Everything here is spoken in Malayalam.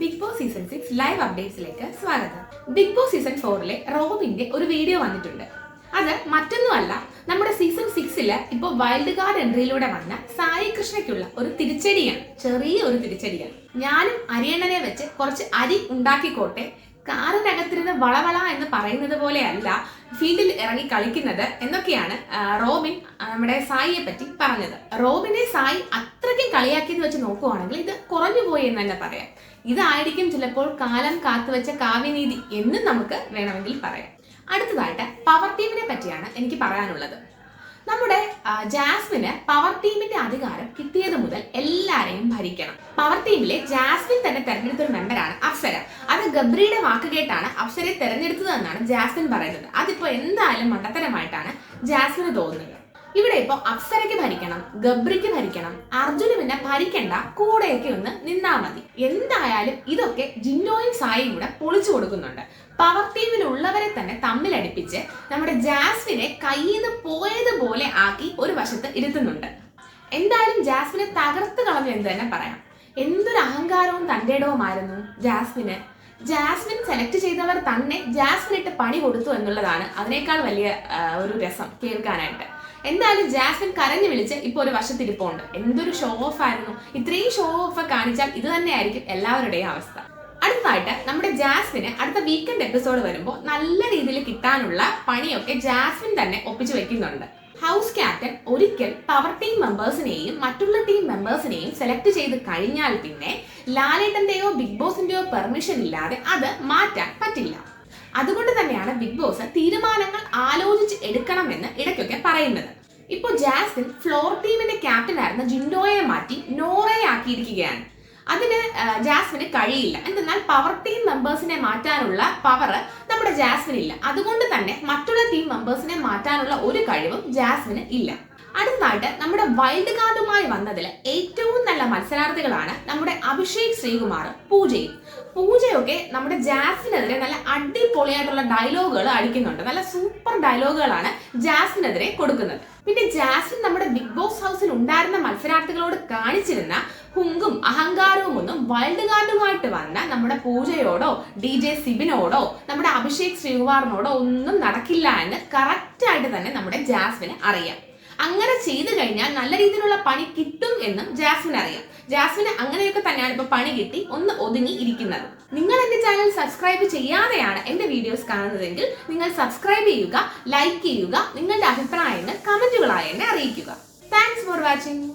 Big Boss season six live അപ്ഡേറ്റ്സിലേക്ക് സ്വാഗതം. ബിഗ് ബോസ് സീസൺ ഫോറിലെ റോബിന്റെ ഒരു വീഡിയോ വന്നിട്ടുണ്ട്. അത് മറ്റൊന്നുമല്ല നമ്മുടെ സീസൺ സിക്സിൽ ഇപ്പോൾ വൈൽഡ് കാർഡ് എൻട്രിയിലൂടെ വന്ന സായി കൃഷ്ണയ്ക്കുള്ള ഒരു തിരിച്ചടിയാണ് ചെറിയ ഒരു തിരിച്ചടിയാണ്. ഞാനും അരിയണ്ണനെ വെച്ച് കുറച്ച് അരി ഉണ്ടാക്കിക്കോട്ടെ കാറിനകത്തിരുന്ന് വളവള എന്ന് പറയുന്നത് പോലെയല്ല ഫീൽഡിൽ ഇറങ്ങി കളിക്കുന്നത് എന്നൊക്കെയാണ് റോബിൻ നമ്മുടെ സായിയെ പറ്റി പറഞ്ഞത്. റോബിനെ സായി അത്രയ്ക്കും കളിയാക്കിയെന്ന് വെച്ച് നോക്കുവാണെങ്കിൽ ഇത് കുറഞ്ഞു പോയി എന്ന് തന്നെ പറയാം. ഇതായിരിക്കും ചിലപ്പോൾ കാലം കാത്തുവെച്ച കാവ്യനീതി എന്നും നമുക്ക് വേണമെങ്കിൽ പറയാം. അടുത്തതായിട്ട് പവർ ടീമിനെ പറ്റിയാണ് എനിക്ക് പറയാനുള്ളത്. നമ്മുടെ ജാസ്മിന് പവർ ടീമിന്റെ അധികാരം കിട്ടിയത് മുതൽ എല്ലാരെയും ഭരിക്കണം. പവർ ടീമിലെ ജാസ്മിൻ തന്നെ തെരഞ്ഞെടുത്ത ഒരു മെമ്പറാണ് അപ്സര. അത് ഗബ്രിയുടെ വാക്ക് കേട്ടാണ് അപ്സരയെ തെരഞ്ഞെടുത്തതെന്നാണ് ജാസ്മിൻ പറയുന്നത്. അതിപ്പോ എന്തായാലും മണ്ടത്തരമായിട്ടാണ് ജാസ്മിന് തോന്നുന്നത്. ഇവിടെ ഇപ്പൊ അപ്സരയ്ക്ക് ഭരിക്കണം ഗബ്രിക്ക് ഭരിക്കണം അർജുന് പിന്നെ ഭരിക്കണ്ട കൂടെയൊക്കെ ഒന്ന് നിന്നാ മതി. എന്തായാലും ഇതൊക്കെ ജിന്നോയും സായും കൂടെ പൊളിച്ചു കൊടുക്കുന്നുണ്ട്. പവർ ടീമിലുള്ളവരെ തന്നെ തമ്മിലടിപ്പിച്ച് നമ്മുടെ ജാസ്മിനെ കയ്യിൽ നിന്ന് പോയതുപോലെ ആക്കി ഒരു വശത്ത് ഇരുത്തുന്നുണ്ട്. എന്തായാലും ജാസ്മിനെ തകർത്ത് കളഞ്ഞു എന്ന് തന്നെ പറയാം. എന്തൊരു അഹങ്കാരവും തന്റേടവുമായിരുന്നു ജാസ്മിന്. ജാസ്മിൻ സെലക്ട് ചെയ്തവർ തന്നെ ജാസ്മിനിട്ട് പണി കൊടുത്തു എന്നുള്ളതാണ് അതിനേക്കാൾ വലിയ ഒരു രസം കേൾക്കാനായിട്ട്. എന്തായാലും ജാസ്മിൻ കരഞ്ഞു വിളിച്ച് ഇപ്പൊ ഒരു വശത്തിരിപ്പുണ്ട്. എന്തൊരു ഷോ ഓഫ് ആയിരുന്നു. ഇത്രയും ഷോ ഓഫ് കാണിച്ചാൽ ഇത് തന്നെയായിരിക്കും എല്ലാവരുടെയും അവസ്ഥ. അടുത്തതായിട്ട് നമ്മുടെ ജാസ്മിന് അടുത്ത വീക്കെൻഡ് എപ്പിസോഡ് വരുമ്പോൾ നല്ല രീതിയിൽ കിട്ടാനുള്ള പണിയൊക്കെ ജാസ്മിൻ തന്നെ ഒപ്പിച്ചു വെക്കുന്നുണ്ട്. ഹൗസ് ക്യാപ്റ്റൻ ഒരിക്കൽ പവർ ടീം മെമ്പേഴ്സിനെയും മറ്റുള്ള ടീം മെമ്പേഴ്സിനെയും സെലക്ട് ചെയ്ത് കഴിഞ്ഞാൽ പിന്നെ ലാലേട്ടന്റെയോ ബിഗ് ബോസിന്റെയോ പെർമിഷൻ ഇല്ലാതെ അത് മാറ്റാൻ പറ്റില്ല. അതുകൊണ്ട് തന്നെയാണ് ബിഗ് ബോസ് തീരുമാനങ്ങൾ ആലോചിച്ച് എടുക്കണമെന്ന് ഇടയ്ക്കൊക്കെ പറയുന്നത്. ഇപ്പൊ ജാസ്മിൻ ഫ്ലോർ ടീമിന്റെ ക്യാപ്റ്റൻ ആയിരുന്ന ജിൻഡോയെ മാറ്റി നോറയെ ആക്കിയിരിക്കുകയാണ്. അതിന് ജാസ്മിന് കഴിയില്ല. എന്തെന്നാൽ പവർ ടീം മെമ്പേഴ്സിനെ മാറ്റാനുള്ള പവർ നമ്മുടെ ജാസ്മിന് ഇല്ല അതുകൊണ്ട് തന്നെ മറ്റുള്ള ടീം മെമ്പേഴ്സിനെ മാറ്റാനുള്ള ഒരു കഴിവും ജാസ്മിന് ഇല്ല. അടുത്തതായിട്ട് നമ്മുടെ വൈൽഡ് കാർഡുമായി വന്നതിൽ ഏറ്റവും നല്ല മത്സരാർത്ഥികളാണ് നമ്മുടെ അഭിഷേക് ശ്രീകുമാർ പൂജയും. പൂജയൊക്കെ നമ്മുടെ ജാസിനെതിരെ നല്ല അടിപൊളിയായിട്ടുള്ള ഡയലോഗുകൾ അടിക്കുന്നുണ്ട്. നല്ല സൂപ്പർ ഡയലോഗുകളാണ് ജാസിനെതിരെ കൊടുക്കുന്നത്. പിന്നെ ജാസിൻ നമ്മുടെ ബിഗ് ബോസ് ഹൗസിൽ ഉണ്ടായിരുന്ന മത്സരാർത്ഥികളോട് കാണിച്ചിരുന്ന ഹുങ്കും അഹങ്കാരവും ഒന്നും വൈൽഡ് കാർഡുമായിട്ട് വന്ന നമ്മുടെ പൂജയോടോ ഡി ജെ സിബിനോടോ നമ്മുടെ അഭിഷേക് ശ്രീകുമാറിനോടോ ഒന്നും നടക്കില്ല എന്ന് കറക്റ്റായിട്ട് തന്നെ നമ്മുടെ ജാസ്മിന് അറിയാം. അങ്ങനെ ചെയ്തു കഴിഞ്ഞാൽ നല്ല രീതിയിലുള്ള പണി കിട്ടും എന്നും ജാസ്മിൻ അറിയാം. ജാസ്മിന് അങ്ങനെയൊക്കെ തന്നെയാണ് ഇപ്പൊ പണി കിട്ടി ഒന്ന് ഒതുങ്ങി ഇരിക്കുന്നത്. നിങ്ങൾ എന്റെ ചാനൽ സബ്സ്ക്രൈബ് ചെയ്യാതെയാണ് എന്റെ വീഡിയോസ് കാണുന്നതെങ്കിൽ നിങ്ങൾ സബ്സ്ക്രൈബ് ചെയ്യുക ലൈക്ക് ചെയ്യുക നിങ്ങളുടെ അഭിപ്രായങ്ങൾ കമന്റുകളായി എന്നെ അറിയിക്കുക. Thanks for watching